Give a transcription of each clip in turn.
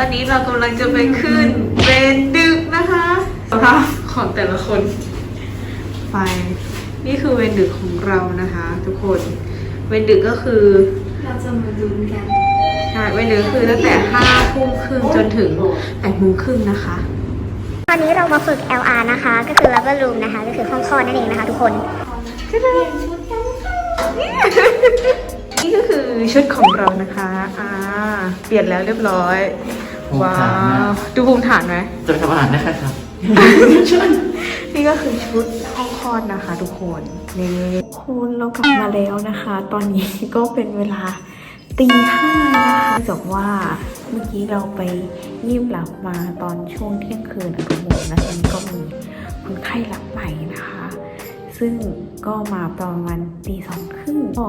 อนนี้เรากำลังจะไปขึ้นเรนดึกนะคะสภาพของแต่ละคน ไป นี่คือเวนดึกของเรานะคะ ทุกคน เวนดึกก็คือเราจะมาดูกันใช่เวนดึกคือตั้งแต่ห้าทุ่มครึ่งจนถึงแปดโมงครึ่งนะคะตอนนี้เรามาฝึก LR นะคะ ก็คือ Lover Room นะคะ ก็คือห้องคลอดนั่นเองนะคะ ทุกคนนี่ ก็คือชุดของเรานะคะอ่าเปลี่ยนแล้วเรียบร้อย ภูมิว้าฐานนะ ว ดูภูมิฐานไหม จะไปทำอาหารได้ครับ นี่ก็คือชุดห้องคลอดนะคะทุกคนนี่คุณเรากลับมาแล้วนะคะ ตอนนี้ก็เป็นเวลาตีห้านะคะเนื่องจากว่าเมื่อกี้เราไปยีบหลับมาตอนช่วงเที่ยงคืนอะทุกคนแล้วทีนี้ก็มีคนไข้หลับใหม่นะคะ ซึ่งก็มาประมาณตีสองครึ่งก็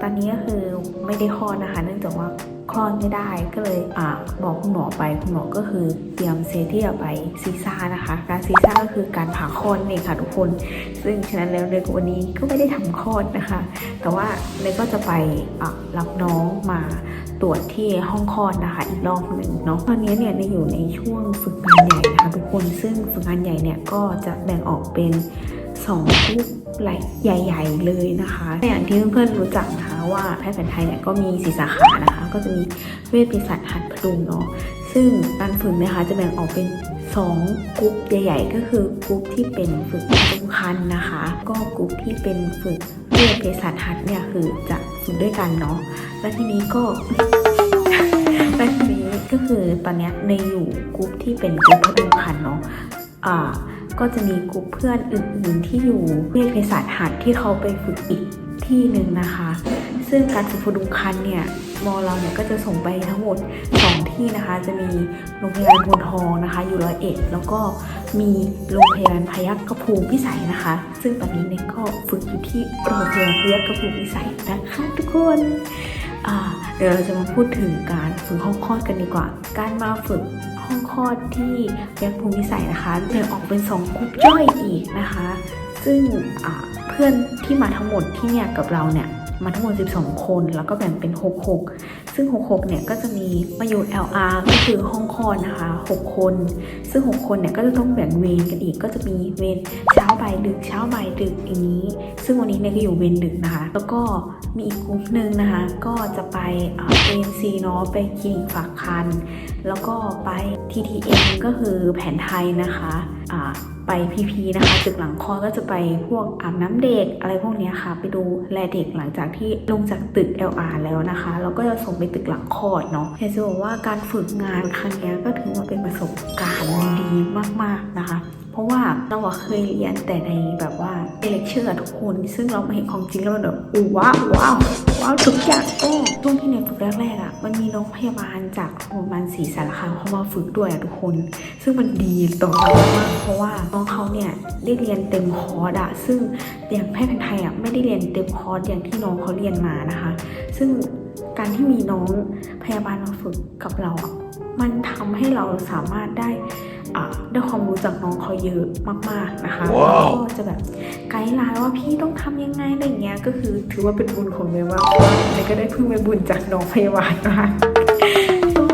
ตอนนี้ก็คือไม่ได้คลอดนะคะ เนื่องจากว่าคลอดไม่ได้ก็เลยอบอกคุณหมอไปคุณหมอก็คือเตรียมเซที่จะไปซีซ่านะคะ การซีซ่าก็คือการผ่าคลอดนี่ค่ะทุกคน ซึ่งฉะนั้นแล้วในวันนี้ก็ไม่ได้ทำคลอดนะคะ แต่ว่าเนยก็จะไปะรับน้องมาตรวจที่ห้องคลอดนะคะอีกรอบหนึ่งเนาะตอนนี้เนี่ยเนยอยู่ในช่วงฝึกงานใหญ่นะคะทุกคนซึ่งฝึกงานใหญ่เนี่ยก็จะแบ่งออกเป็น สองกรุ๊ปใหญ่ ๆ เลยนะคะอย่างที่เพื่อนๆรู้จักนะคะว่าแพทย์แผนไทยเนี่ยก็มีสีสาขานะคะ ก็จะมีเวชปีศาจหัดพดุงเนาะซึ่งการฝึกนะคะจะแบ่งออกเป็น2กรุ๊ปใหญ่ ๆ ก็คือกรุ๊ปที่เป็นฝึกพดุงคันนะคะ ก็กรุ๊ปที่เป็นฝึกเวชปีศาจหัดเนี่ยคือจะฝึกด้วยกันเนาะและทีนี้ก็และทีนี้ก็คือตอนนี้ในอยู่กรุ๊ปที่เป็นกรุ๊ปพดุงคันเนาะอ่า ก็จะมีกลุ่มเพื่อนอื่นๆ ที่อยู่เวชศาสตร์หัดที่เขาไปฝึกอีกที่หนึ่งนะคะ ซึ่งการฝึกพดุคันเนี่ยมอเราเนี่ยก็จะส่งไปทั้งหมด 2 ที่นะคะ จะมีโรงพยาบาลพนทองนะคะ อยู่ร้อยเอ็ดแล้วก็มีโรงพยาบาลพยัคฆภูมิพิสัยนะคะ ซึ่งตอนนี้เนี่ยก็ฝึกอยู่ที่โรงพยาบาลพยัคฆภูมิพิสัยนะคะทุกคนเดี๋ยวเราจะมาพูดถึงการฝึกห้องคลอดกันดีกว่า การมาฝึก ห้องคลอดที่เรียกภูมิสัยนะคะแบ่งออกเป็น2กลุ่มย่อยอีกนะคะ ซึ่งเพื่อนที่มาทั้งหมดที่เนี่ยกับเราเนี่ยมาทั้งหมด 12 คน แล้วก็แบ่งเป็น 66 ซึ่ง 66 เนี่ย ก็จะมีมาอยู่ LR ก็คือห้องคลอดนะคะ 6 คน ซึ่ง 6 คนเนี่ย ก็จะต้องแบ่งเวรกันอีก ก็จะมีเวรเช้า บ่ายดึกเช้าบ่ายดึกอย่างนี้ ซึ่งวันนี้เนี่ยก็อยู่เวรดึกนะคะ แล้วก็มีอีกกลุ่มหนึ่งนะคะ ก็จะไปเอ่อ ANC เนาะไปคลินิกฝากคัน แล้วก็ไป TTM ก็คือแผนไทยนะคะอ่าไป PP นะคะตึกหลังคอก็จะไปพวกอาบน้ำเด็กอะไรพวกนี้ค่ะ ไปดูแลเด็กหลังจากที่ลงจากตึก LR แล้วนะคะแล้วก็จะส่งไปตึกหลังคอดเนาะอยากจะบอกว่าการฝึกงานครั้งนี้ก็ถือว่าเป็นประสบการณ์ดีมากๆนะคะ ราะว่าเราเคยเรียนแต่ในแบบว่าเลคเชอร์ทุกคน ซึ่งเรามาเห็นของจริงแล้วมันแบบอู้ว้าวว้าวว้าวทุกอย่างก็ช่วงที่ในฝึกแรกๆอะมันมีน้องพยาบาลจากโรงพยาบาลศรีสารคามเข้ามาฝึกด้วยอะทุกคน ซึ่งมันดีต่อเรามากเพราะว่าน้องเขาเนี่ยได้เรียนเต็มคอร์สอะซึ่งอย่างแพทย์แผนไทยอะไม่ได้เรียนเต็มคอร์สอย่างที่น้องเขาเรียนมานะคะ ซึ่งการที่มีน้องพยาบาลมาฝึกกับเราอะมันทำให้เราสามารถได้ ได้ความรู้จากน้องเขาเยอะมาก ๆนะคะว้าวแล้วก็จะแบบไกด์ไลน์ว่าพี่ต้องทำยังไงอะไรอย่างเงี้ย ก็คือถือว่าเป็นบุญของเมย์ว่าเพราะว่าเมย์ก็ได้พึ่งไปบุญจากน้องพยาบาลนะคะก็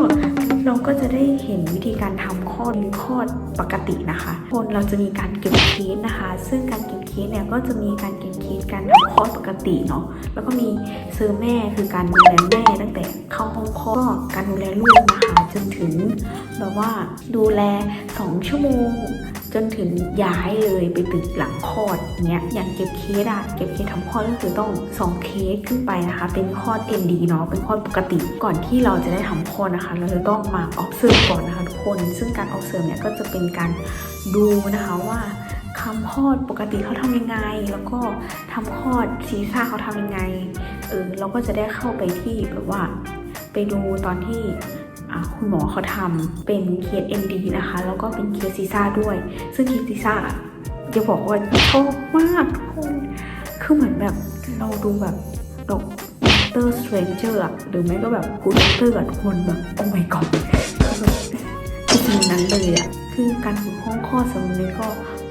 น้องก็จะได้เห็นวิธีการทำคลอดหรือคลอดปกตินะคะ คนเราจะมีการเก็บเคสนะคะ ซึ่งการเก็บเคสเนี่ยก็จะมีการเก็บ เคสการทำคลอดปกติเนาะแล้วก็มีเซอร์แม่คือการดูแลแม่ตั้งแต่เข้าห้องคลอดก็การดูแลลูกนะคะจนถึงแบบว่าดูแล 2 ชั่วโมง จนถึงย้ายเลยไปตึกหลังคลอดเนี้ยอย่างเก็บเคสอะเก็บเคสทำคลอดก็คือต้อง 2 เคสขึ้นไปนะคะ เป็นคลอด ND เนาะเป็นคลอดปกติ ก่อนที่เราจะได้ทำคลอดนะคะ เราจะต้องมา observe ก่อนนะคะทุกคน ซึ่งการ observe เนี่ยก็จะเป็นการดูนะคะว่า คำคลอดปกติเขาทำยังไง แล้วก็ทำคลอดซีซ่าเขาทำยังไงเออเราก็จะได้เข้าไปที่แบบว่า ไปดูตอนที่คุณหมอเขาทำเป็นเคส MD นะคะ แล้วก็เป็นเคสซีซ่าด้วย ซึ่งเคสซีซ่าจะบอกว่าชอบมากทุกคนคือเหมือนแบบเราดูแบบดอกเตอร์สเตรนเจอร์หรือไม่ก็แบบกูดเตอร์ทุกคนแบบโอ้ my god คือแบบจริงนั้นเลยอะคือการฝึกห้องคลอดสำหรับนี้ก็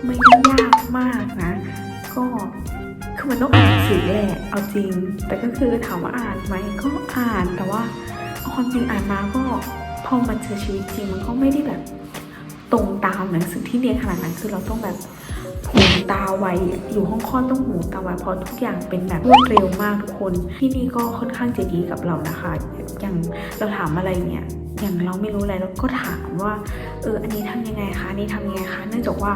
ไม่ได้ยากมากนะ ก็คือมันต้องอ่านหนังสือแหละเอาจริง แต่ก็คือถามว่าอ่านไหมก็อ่านแต่ว่าเอาความจริงอ่านมาก็พอมันเจอชีวิตจริงมันก็ไม่ได้แบบตรงตามหนังสือที่เรียนขนาดนั้นคือเราต้องแบบหูตาไวอยู่ห้องคลอดต้องหูตาไวเพราะทุกอย่างเป็นแบบรวดเร็วมากทุกคน ที่นี่ก็ค่อนข้างจะดีกับเรานะคะ อย่างเราถามอะไรเนี่ยอย่างเราไม่รู้อะไรเราก็ถามว่าเอออันนี้ทำยังไงคะอันนี้ทำยังไงคะเนื่องจากว่า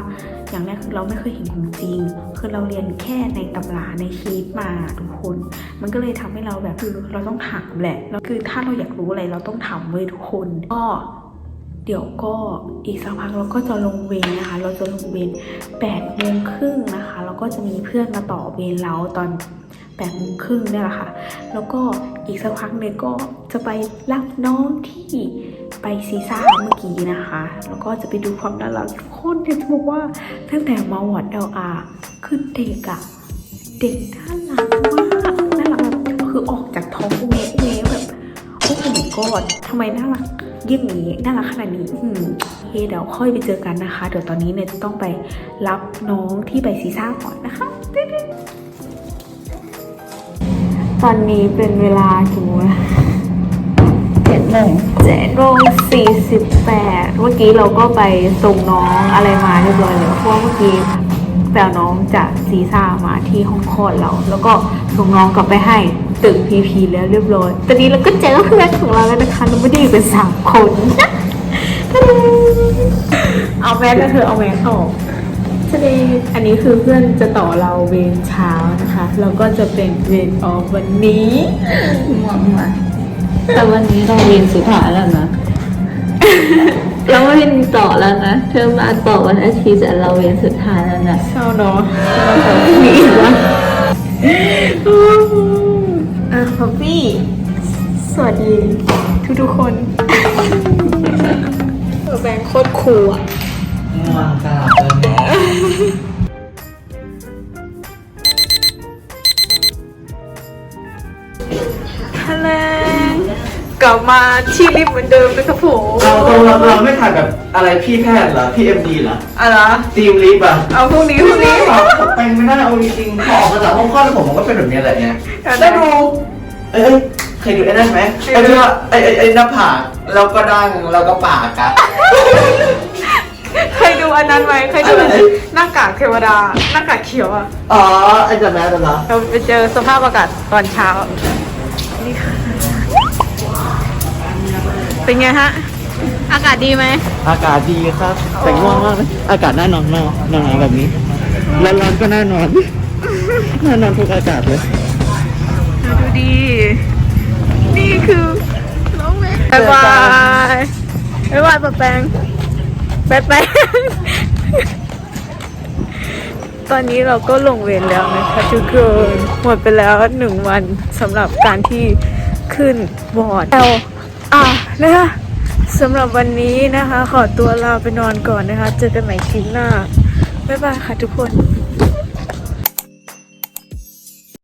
อย่างแรกคือเราไม่เคยเห็นของจริง คือเราเรียนแค่ในตำราในคีดมาทุกคน มันก็เลยทำให้เราแบบคือเราต้องถามแหละแล้วคือถ้าเราอยากรู้อะไรเราต้องถามเว้ยทุกคนก็เดี๋ยวก็อีกสักพักเราก็จะลงเวรนะคะ เราจะลงเวรแปดโมงครึ่งนะคะแล้วก็จะมีเพื่อนมาต่อเวรเราตอน แปดโมงครึ่งเนี่ยแหละค่ะ แล้วก็อีกสักพักหนึ่งก็จะไปรับน้องที่ไปซีซ่าเมื่อกี้นะคะ แล้วก็จะไปดูความน่ารักทุกคนเนี่ยจะบอกว่าตั้งแต่มาวัดเอลอาคือเด็กอะเด็กน่ารักมากน่ารักแบบคือออกจากท้องเวเวแบบโอ้ my god ทำไมน่ารักเยี่ยงนี้น่ารักขนาดนี้อืมโอเคเดี๋ยวค่อยไปเจอกันนะคะ เดี๋ยวตอนนี้เนี่ยจะต้องไปรับน้องที่ไปซีซ่าก่อนนะคะ ตอนนี้เป็นเวลากี่โมงเจ็ดโมงเจ็ดโมงสี่สิบแปดเมื่อกี้เราก็ไปส่งน้องอะไรมาเรียบร้อยแล้วเพราะว่าเมื่อกี้แปลน้องจากซีซ่ามาที่ห้องคลอดเรา แล้วก็ส่งน้องกลับไปให้ตึกพีพีแล้วเรียบร้อย ตอนนี้เราก็เจอเพื่อนของเราแล้วนะคะเราไม่ได้อยู่เป็นสามคน เอาแมสแล้วเธอเอาแมสออก ทะเลอันนี้คือเพื่อนจะต่อเราเวรเช้านะคะแล้วก็จะเป็นเวรออกวันนี้ง่วงมาแต่วันนี้เราเรียนสุดท้ายแล้วนะ เราไม่เรียนต่อแล้วนะ เธอมาต่อวันอาทิตย์แต่เราเรียนสุดท้ายแล้วนะเศร้าเนาะเราขอมีอีกวะอะพอปปี้สวัสดีทุกทุกๆคนเออแบงค์โคตรคูลอะ ง่วงตลอดเลยทะเลกลับมาที่ลิฟต์เหมือนเดิมเลยครับผมเราเราเราเราไม่ถ่ายแบบอะไรพี่แพทย์เหรอพี่เอ็มดีเหรออะไรนะทีมลิฟต์อะเอาพรุ่งนี้พรุ่งนี้ผมแต่งไม่ได้เอาจริงๆพอออกมาจากห้องคลอดแล้วผมมันก็เป็นแบบนี้แหละเนี่ยได้ดูเอ้ยเคยดูไอ้นั่นไหมไอ้ที่ว่าไอ้ไอ้ไอ้หน้าผากแล้วก็ดังแล้วก็ปากอะเคย ดูอันนั้นไหมเคยดูอะไรหน้ากากเทวดาหน้ากากเขียวอะ อ๋อไอ้จำได้แล้วเหรอเราไปเจอสภาพอากาศตอนเช้า นี่ค่ะ เป็นไงฮะ อากาศดีไหม อากาศดีครับ แต่ง่วงมากเลยอากาศน่านอนมากหนาวๆแบบนี้ ร้อนๆก็น่านอน น่านอนทุกอากาศเลย ดูดี นี่คือน้องแม่บายบายบายบายปะแปง แป๊บตอนนี้เราก็ลงเวรแล้วนะคะทุกคนหมดไปแล้วหนึ่งวันสำหรับการที่ขึ้นบอร์ดแล้วอะนะคะสำหรับวันนี้นะคะ ขอตัวลาไปนอนก่อนนะคะ เจอกันใหม่คลิปหน้า บ๊ายบายค่ะทุกคน